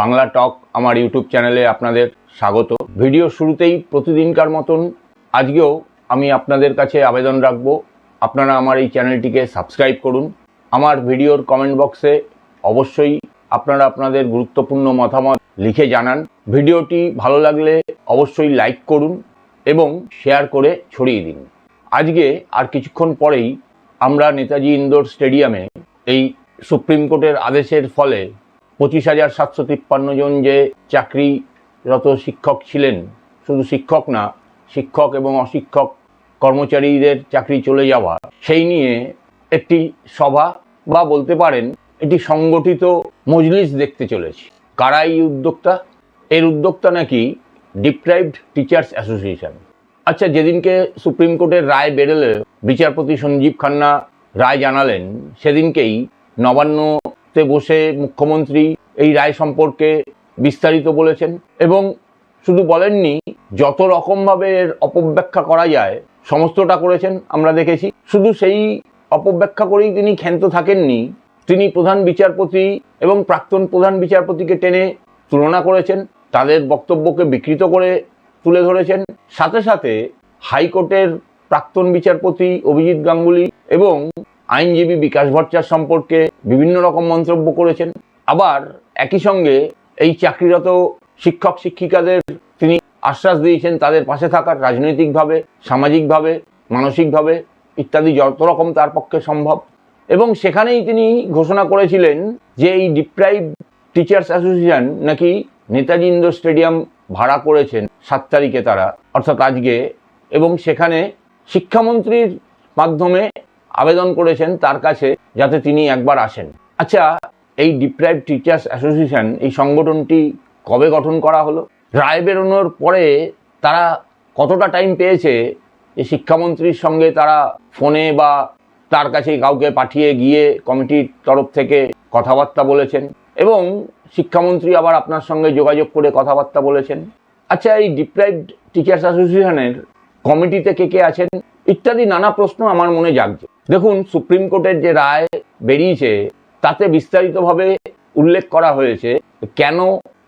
বাংলা টক আমার ইউটিউব চ্যানেলে আপনাদের স্বাগত। ভিডিও শুরুতেই প্রতিদিনকার মতন আজকেও আমি আপনাদের কাছে আবেদন রাখব। আপনারা আমার এই চ্যানেলটিকে সাবস্ক্রাইব করুন। আমার ভিডিওর কমেন্ট বক্সে অবশ্যই আপনারা আপনাদের গুরুত্বপূর্ণ মতামত লিখে জানান। ভিডিওটি ভালো লাগলে অবশ্যই লাইক করুন এবং শেয়ার করে ছড়িয়ে দিন। আজকে আর কিছুক্ষণ পরেই আমরা নেতাজি ইন্দোর স্টেডিয়ামে এই সুপ্রিম কোর্টের আদেশের ফলে পঁচিশ হাজার সাতশো তিপ্পান্ন জন যে চাকরিরত শিক্ষক ছিলেন, শুধু শিক্ষক না, শিক্ষক এবং অশিক্ষক কর্মচারীদের চাকরি চলে যাওয়া, সেই নিয়ে একটি সভা বা বলতে পারেন এটি সংগঠিত মজলিস দেখতে চলেছি। কারা এই উদ্যোক্তা? এর উদ্যোক্তা নাকি ডিপ্রাইভড টিচার্স অ্যাসোসিয়েশন। আচ্ছা যেদিনকে সুপ্রিম কোর্টের রায় বেরোলে বিচারপতি সঞ্জীব খান্না রায় জানালেন, সেদিনকেই নবান্নতে বসে মুখ্যমন্ত্রী এই রায় সম্পর্কে বিস্তারিত বলেছেন এবং শুধু বলেননি, যত রকমভাবে এর অপব্যাখ্যা করা যায়, সমস্তটা করেছেন আমরা দেখেছি। শুধু সেই অপব্যাখ্যা করেই তিনি ক্ষান্ত থাকেননি, তিনি প্রধান বিচারপতি এবং প্রাক্তন প্রধান বিচারপতিকে টেনে তুলনা করেছেন, তাদের বক্তব্যকে বিকৃত করে তুলে ধরেছেন। সাথে সাথে হাইকোর্টের প্রাক্তন বিচারপতি অভিজিৎ গাঙ্গুলি এবং আইনজীবী বিকাশ ভট্টাচার্য সম্পর্কে বিভিন্ন রকম মন্তব্য করেছেন। আবার একই সঙ্গে এই চাকরিরত শিক্ষক শিক্ষিকাদের তিনি আশ্বাস দিয়েছেন তাদের পাশে থাকার রাজনৈতিকভাবে, সামাজিকভাবে, মানসিকভাবে ইত্যাদি যত রকম তার পক্ষে সম্ভব। এবং সেখানেই তিনি ঘোষণা করেছিলেন যে এই ডিপ্রাইভ টিচার্স অ্যাসোসিয়েশন নাকি নেতাজি ইন্দোর স্টেডিয়াম ভাড়া করেছেন সাত তারিখে তারা, অর্থাৎ আজকে। এবং সেখানে শিক্ষামন্ত্রীর মাধ্যমে আবেদন করেছেন তার কাছে যাতে তিনি একবার আসেন। আচ্ছা এই ডিপ্রাইভ টিচার্স অ্যাসোসিয়েশন এই সংগঠনটি কবে গঠন করা হলো? রায় বেরোনোর পরে তারা কতটা টাইম পেয়েছে? যে শিক্ষামন্ত্রীর সঙ্গে তারা ফোনে বা তার কাছে কাউকে পাঠিয়ে গিয়ে কমিটির তরফ থেকে কথাবার্তা বলেছেন এবং শিক্ষামন্ত্রী আবার আপনার সঙ্গে যোগাযোগ করে কথাবার্তা বলেছেন। আচ্ছা এই ডিপ্রাইভড টিচার্স অ্যাসোসিয়েশনের কমিটিতে কে কে আছেন ইত্যাদি নানা প্রশ্ন আমার মনে জাগছে। দেখুন, সুপ্রিম কোর্টের যে রায় বেরিয়েছে, তাতে বিস্তারিতভাবে উল্লেখ করা হয়েছে কেন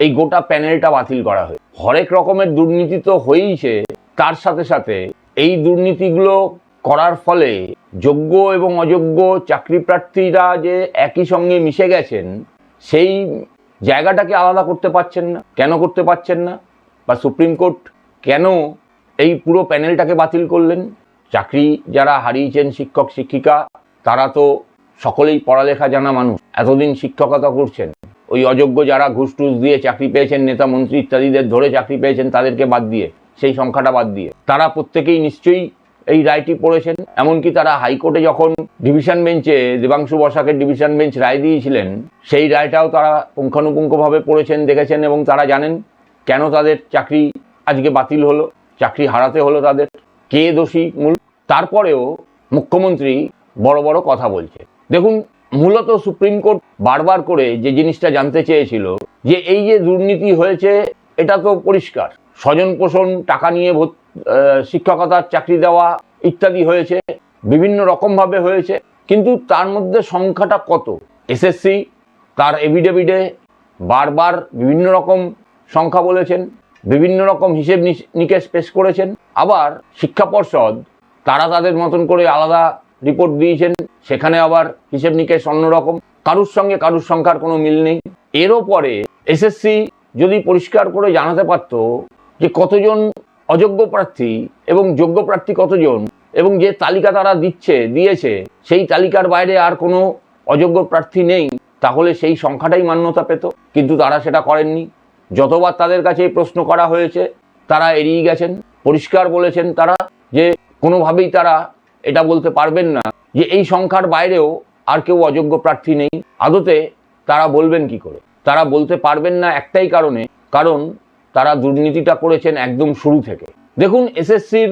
এই গোটা প্যানেলটা বাতিল করা হয়েছে। হরেক রকমের দুর্নীতি তো হয়েইছে, তার সাথে সাথে এই দুর্নীতিগুলো করার ফলে যোগ্য এবং অযোগ্য চাকরি প্রার্থীরা যে একই সঙ্গে মিশে গেছেন, সেই জায়গাটাকে আলাদা করতে পারছেন না। কেন করতে পারছেন না? বা সুপ্রিম কোর্ট কেন এই পুরো প্যানেলটাকে বাতিল করলেন? চাকরি যারা হারিয়েছেন শিক্ষক, শিক্ষিকা, তারা তো সকলেই পড়ালেখা জানা মানুষ। এতদিন শিক্ষকতা করছেন। ওই অযোগ্য যারা ঘুষ টুস দিয়ে চাকরি পেয়েছেন, নেতা, মন্ত্রী ইত্যাদিদের ধরে চাকরি পেয়েছেন, তাদেরকে বাদ দিয়ে, সেই সংখ্যাটা বাদ দিয়ে। তারা প্রত্যেকেই নিশ্চয়ই এই রায়টি পড়েছেন। এমনকি তারা হাইকোর্টে যখন ডিভিশন বেঞ্চে দেবাংশু বসাকের ডিভিশন বেঞ্চ রায় দিয়েছিলেন, সেই রায়টাও তারা পুঙ্খানুপুঙ্খভাবে পড়েছেন, দেখেছেন এবং তারা জানেন কেন তাদের চাকরি আজকে বাতিল হলো, চাকরি হারাতে হলো তাদের। কে দোষী? মূল তারপরেও মুখ্যমন্ত্রী বড় বড় কথা বলছে। দেখুন, মূলত সুপ্রিম কোর্ট বারবার করে যে জিনিসটা জানতে চেয়েছিল, যে এই যে দুর্নীতি হয়েছে, এটা তো পরিষ্কার। স্বজন পোষণ টাকা নিয়ে শিক্ষকতার চাকরি দেওয়া ইত্যাদি হয়েছে, বিভিন্ন রকমভাবে হয়েছে, কিন্তু তার মধ্যে সংখ্যাটা কত? এসএসসি, তার এভিডেভিডে বারবার বিভিন্ন রকম সংখ্যা বলেছেন, বিভিন্ন রকম হিসেব নিকেশ পেশ করেছেন, আবার শিক্ষা পর্ষদ তারা তাদের মতন করে আলাদা রিপোর্ট দিয়েছেন, সেখানে আবার হিসেব নিকেশ অন্যরকম কারুর সঙ্গে কারুর সংখ্যার কোনো মিল নেই। এরও পরে এসএসসি যদি পরিষ্কার করে জানাতে পারতো যে কতজন অযোগ্য প্রার্থী এবং যোগ্য প্রার্থী কতজন এবং যে তালিকা তারা দিচ্ছে, দিয়েছে, সেই তালিকার বাইরে আর কোনো অযোগ্য প্রার্থী নেই, তাহলে সেই সংখ্যাটাই মান্যতা পেত। কিন্তু তারা সেটা করেননি। যতবার তাদের কাছে প্রশ্ন করা হয়েছে, তারা এড়িয়ে গেছেন। পরিষ্কার বলেছেন তারা যে কোনোভাবেই তারা এটা বলতে পারবেন না যে এই সংখ্যার বাইরেও আর কেউ অযোগ্য প্রার্থী নেই। আদতে তারা বলবেন কি করে? তারা বলতে পারবেন না একটাই কারণে, কারণ তারা দুর্নীতিটা করেছেন একদম শুরু থেকে। দেখুন, এসএসসির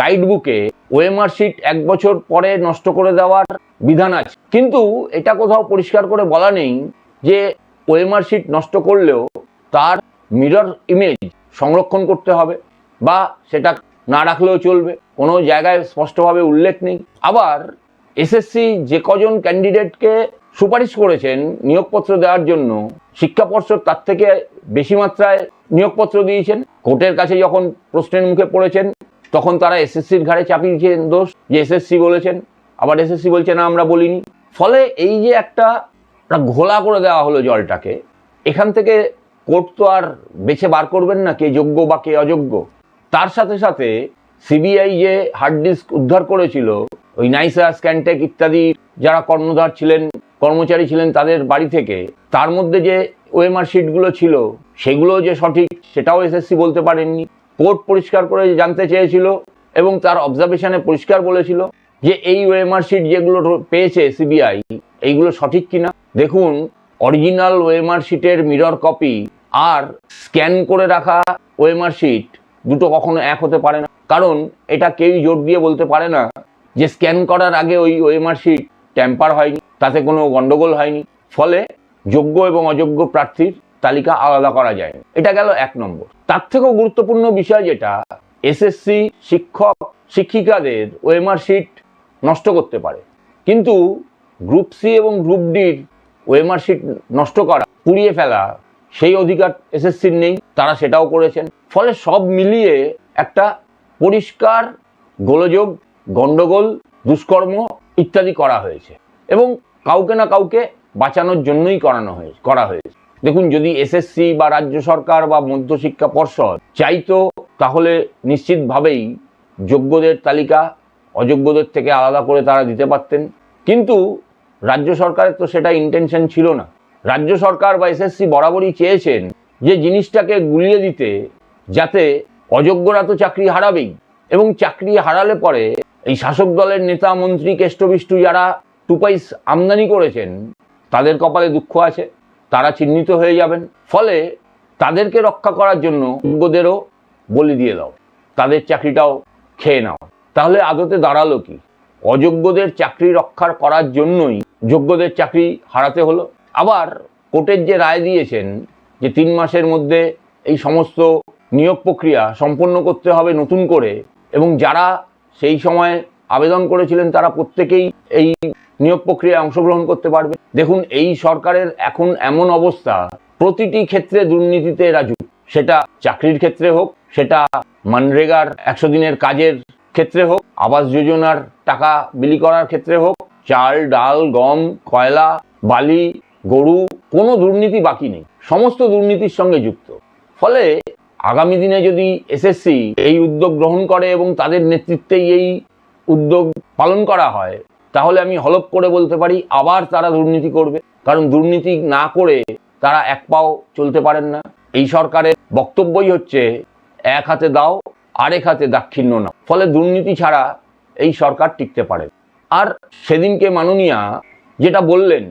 গাইড বুকে ওএমআর শিট এক বছর পরে নষ্ট করে দেওয়ার বিধান আছে। কিন্তু এটা কোথাও পরিষ্কার করে বলা নেই যে ওএমআর শিট নষ্ট করলেও তার মিরর ইমেজ সংরক্ষণ করতে হবে বা সেটা না রাখলেও চলবে। কোনো জায়গায় স্পষ্টভাবে উল্লেখ নেই। আবার এসএসসি যে কজন ক্যান্ডিডেটকে সুপারিশ করেছেন নিয়োগপত্র দেওয়ার জন্য, শিক্ষা পর্ষদ তার থেকে বেশি মাত্রায় নিয়োগপত্র দিয়েছেন। কোর্টের কাছে যখন প্রশ্নের মুখে পড়েছেন, তখন তারা এসএসসির ঘাড়ে চাপিয়েছেন দোষ যে এসএসসি বলেছেন। আবার এসএসসি বলছে, না, আমরা বলিনি। ফলে এই যে একটা একটা ঘোলা করে দেওয়া হলো জলটাকে, এখান থেকে কোর্ট তো আর বেছে বার করবেন না কে যোগ্য বা কে অযোগ্য। তার সাথে সাথে সিবিআই যে হার্ড ডিস্ক উদ্ধার করেছিল ওই নাইসা, স্ক্যানটেক ইত্যাদি যারা কর্ণধার ছিলেন, কর্মচারী ছিলেন তাদের বাড়ি থেকে। তার মধ্যে যে ওএমআর শিটগুলো ছিল, সেগুলো যে সঠিক, সেটাও এসএসসি বলতে পারেননি। কোর্ট পরিষ্কার করে জানতে চেয়েছিল এবং তার অবজারভেশনে পরিষ্কার বলেছিল যে এই ওএমআর শিট যেগুলো পেয়েছে সিবিআই এইগুলো সঠিক কিনা। দেখুন অরিজিনাল ওএমআর শিটের মিরর কপি আর স্ক্যান করে রাখা ওএমআর শিট দুটো কখনো এক হতে পারে না। কারণ এটা কেউই জোর দিয়ে বলতে পারে না যে স্ক্যান করার আগে ওই ওএমআর শিট ট্যাম্পার হয়নি, তাতে কোনো গন্ডগোল হয়নি। ফলে যোগ্য এবং অযোগ্য প্রার্থীর তালিকা আলাদা করা যায়। এটা গেল এক নম্বর। তার থেকেও গুরুত্বপূর্ণ বিষয় যেটা এসএসসি শিক্ষক, শিক্ষিকাদের ওএমআর শিট নষ্ট করতে পারে। কিন্তু গ্রুপ সি এবং গ্রুপ ডির ওএমআর শিট নষ্ট করা, পুড়িয়ে ফেলা সেই অধিকার এসএসসির নেই, তারা সেটাও করেছেন। ফলে সব মিলিয়ে একটা পরিষ্কার গোলযোগ, গন্ডগোল, দুষ্কর্ম ইত্যাদি করা হয়েছে। এবং কাউকে না কাউকে বাঁচানোর জন্যই করানো হয়েছে, করা হয়েছে। দেখুন, যদি এসএসসি বা রাজ্য সরকার বা মধ্যশিক্ষা পর্ষদ চাইতো, তাহলে নিশ্চিতভাবেই যোগ্যদের তালিকা অযোগ্যদের থেকে আলাদা করে তারা দিতে পারতেন। কিন্তু রাজ্য সরকারের তো সেটা ইন্টেনশন ছিল না। রাজ্য সরকার বা এসএসসি বরাবরই চেয়েছেন যে জিনিসটাকে গুলিয়ে দিতে যাতে অযোগ্যরা তো চাকরি হারাবেই। এবং চাকরি হারালে পরে এই শাসক দলের নেতা, মন্ত্রী, কেষ্টবিষ্টু যারা টুপাইস আমদানি করেছেন, তাদের কপালে দুঃখ আছে, তারা চিহ্নিত হয়ে যাবেন। ফলে তাদেরকে রক্ষা করার জন্য যোগ্যদেরও বলি দিয়ে দাও, তাদের চাকরিটাও খেয়ে নাও। তাহলে আদতে দাঁড়াল কি? অযোগ্যদের চাকরি রক্ষার করার জন্যই যোগ্যদের চাকরি হারাতে হলো। আবার কোর্টের যে রায় দিয়েছেন যে তিন মাসের মধ্যে এই সমস্ত নিয়োগ প্রক্রিয়া সম্পন্ন করতে হবে নতুন করে, এবং যারা সেই সময় আবেদন করেছিলেন তারা প্রত্যেকেই এই নিয়োগ প্রক্রিয়ায় অংশগ্রহণ করতে পারবে। দেখুন, এই সরকারের এখন এমন অবস্থা, প্রতিটি ক্ষেত্রে দুর্নীতিতে রাজু। সেটা চাকরির ক্ষেত্রে হোক, সেটা মানরেগার একশো দিনের কাজের ক্ষেত্রে হোক, আবাস যোজনার টাকা বিলি করার ক্ষেত্রে হোক, চাল, ডাল, গম, কয়লা, বালি গরু কোনো দুর্নীতি বাকি নেই, সমস্ত দুর্নীতির সঙ্গে যুক্ত। ফলে আগামী দিনে যদি এসএসসি এই উদ্যোগ গ্রহণ করে এবং তাদের নেতৃত্বেই এই উদ্যোগ পালন করা হয়, তাহলে আমি হলপ করে বলতে পারি আবার তারা দুর্নীতি করবে। কারণ দুর্নীতি না করে তারা এক পাও চলতে পারেন না। এই সরকারের বক্তব্যই হচ্ছে, এক হাতে দাও, আরেক হাতে দাক্ষিণ্য না ফলে দুর্নীতি ছাড়া এই সরকার টিকতে পারে আর সেদিনকে মাননীয়া যেটা বললেন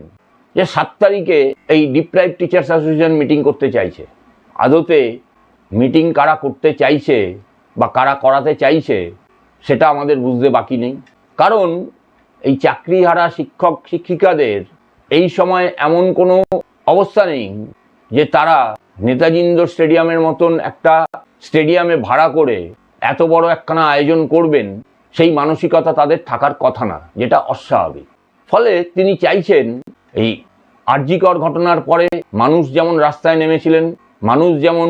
যে সাত তারিখে এই ডিপ্রাইভ টিচার্স অ্যাসোসিয়েশন মিটিং করতে চাইছে। আদতে মিটিং কারা করতে চাইছে বা কারা করাতে চাইছে, সেটা আমাদের বুঝতে বাকি নেই। কারণ এই চাকরিহারা শিক্ষক শিক্ষিকাদের এই সময় এমন কোনো অবস্থা নেই যে তারা নেতাজি ইন্ডোর স্টেডিয়ামের মতন একটা স্টেডিয়ামে ভাড়া করে এত বড় একখানা আয়োজন করবেন, সেই মানসিকতা তাদের থাকার কথা না, যেটা অস্বাভাবিক। ফলে তিনি চাইছেন এই আর্যিকর ঘটনার পরে মানুষ যেমন রাস্তায় নেমেছিলেন, মানুষ যেমন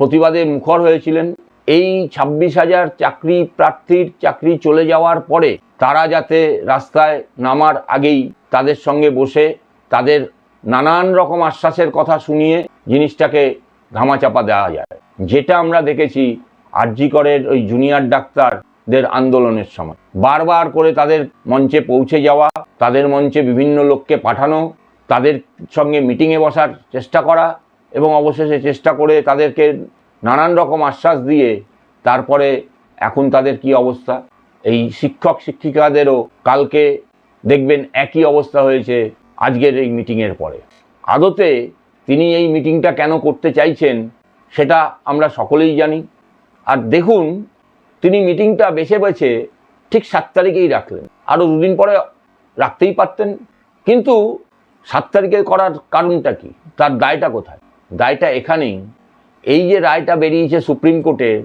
প্রতিবাদে মুখর হয়েছিলেন, এই ছাব্বিশ হাজার চাকরি প্রার্থীর চাকরি চলে যাওয়ার পরে তারা যাতে রাস্তায় নামার আগেই তাদের সঙ্গে বসে তাদের নানান রকম আশ্বাসের কথা শুনিয়ে জিনিসটাকে ধামাচাপা দেওয়া যায়। যেটা আমরা দেখেছি আরজিকরের ওই জুনিয়র ডাক্তারদের আন্দোলনের সময়। বারবার করে তাদের মঞ্চে পৌঁছে যাওয়া, তাদের মঞ্চে বিভিন্ন লোককে পাঠানো তাদের সঙ্গে মিটিংয়ে বসার চেষ্টা করা এবং অবশেষে চেষ্টা করে তাদেরকে নানান রকম আশ্বাস দিয়ে তারপরে এখন তাদের কি অবস্থা? এই শিক্ষক শিক্ষিকাদেরও কালকে দেখবেন একই অবস্থা হয়েছে আজকের এই মিটিংয়ের পরে। আদতে তিনি এই মিটিংটা কেন করতে চাইছেন সেটা আমরা সকলেই জানি। আর দেখুন, তিনি মিটিংটা বেছে বেছে ঠিক সাত তারিখেই রাখলেন। আরও দুদিন পরে রাখতেই পারতেন। কিন্তু সাত তারিখে করার কারণটা কি? তার দায়টা কোথায়? দায়টা এখানেই। এই যে রায়টা বেরিয়েছে সুপ্রিম কোর্টের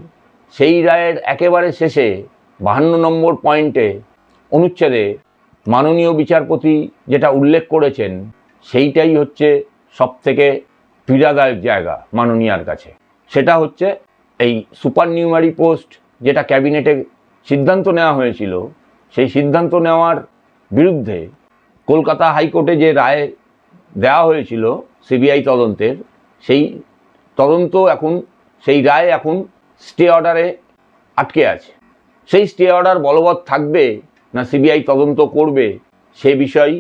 সেই রায়ের একেবারে শেষে বাহান্ন নম্বর পয়েন্টে অনুচ্ছেদে মাননীয় বিচারপতি যেটা উল্লেখ করেছেন, সেইটাই হচ্ছে সব থেকে পীড়াদায়ক জায়গা মাননীয়ার কাছে। সেটা হচ্ছে এই সুপার নিউমারি পোস্ট যেটা ক্যাবিনেটে সিদ্ধান্ত নেওয়া হয়েছিল, সেই সিদ্ধান্ত নেওয়ার বিরুদ্ধে কলকাতা হাইকোর্টে যে রায় দেওয়া হয়েছিল সিবিআই তদন্তের, সেই তদন্ত এখন, সেই রায় এখন স্টে অর্ডারে আটকে আছে। সেই স্টে অর্ডার বলবৎ থাকবে না সিবিআই তদন্ত করবে, সে বিষয়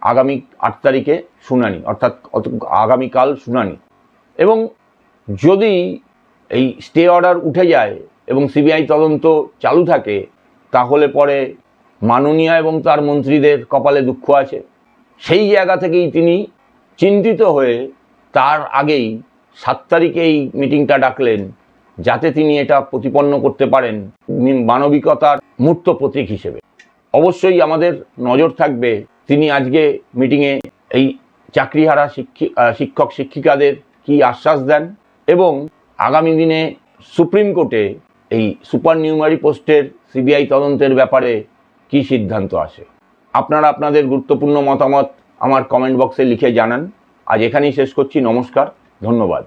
আগামী আট তারিখে শুনানি, অর্থাৎ আগামীকাল শুনানি। এবং যদি এই স্টে অর্ডার উঠে যায় এবং সিবিআই তদন্ত চালু থাকে, তাহলে পরে মাননীয় এবং তার মন্ত্রীদের কপালে দুঃখ আছে। সেই জায়গা থেকেই তিনি চিন্তিত হয়ে তার আগেই সাত তারিখে এই মিটিংটা ডাকলেন, যাতে তিনি এটা প্রতিপন্ন করতে পারেন মানবিকতার মূর্ত প্রতীক হিসেবে। অবশ্যই আমাদের নজর থাকবে তিনি আজকে মিটিংয়ে এই চাকরিহারা শিক্ষক শিক্ষিকাদের কি আশ্বাস দেন এবং আগামী দিনে সুপ্রিম কোর্টে এই সুপার নিউমারি পোস্টের সিবিআই তদন্তের ব্যাপারে কি সিদ্ধান্ত আসে? আপনারা আপনাদের গুরুত্বপূর্ণ মতামত আমার কমেন্ট বক্সে লিখে জানান। আজ এখানেই শেষ করছি, নমস্কার, ধন্যবাদ।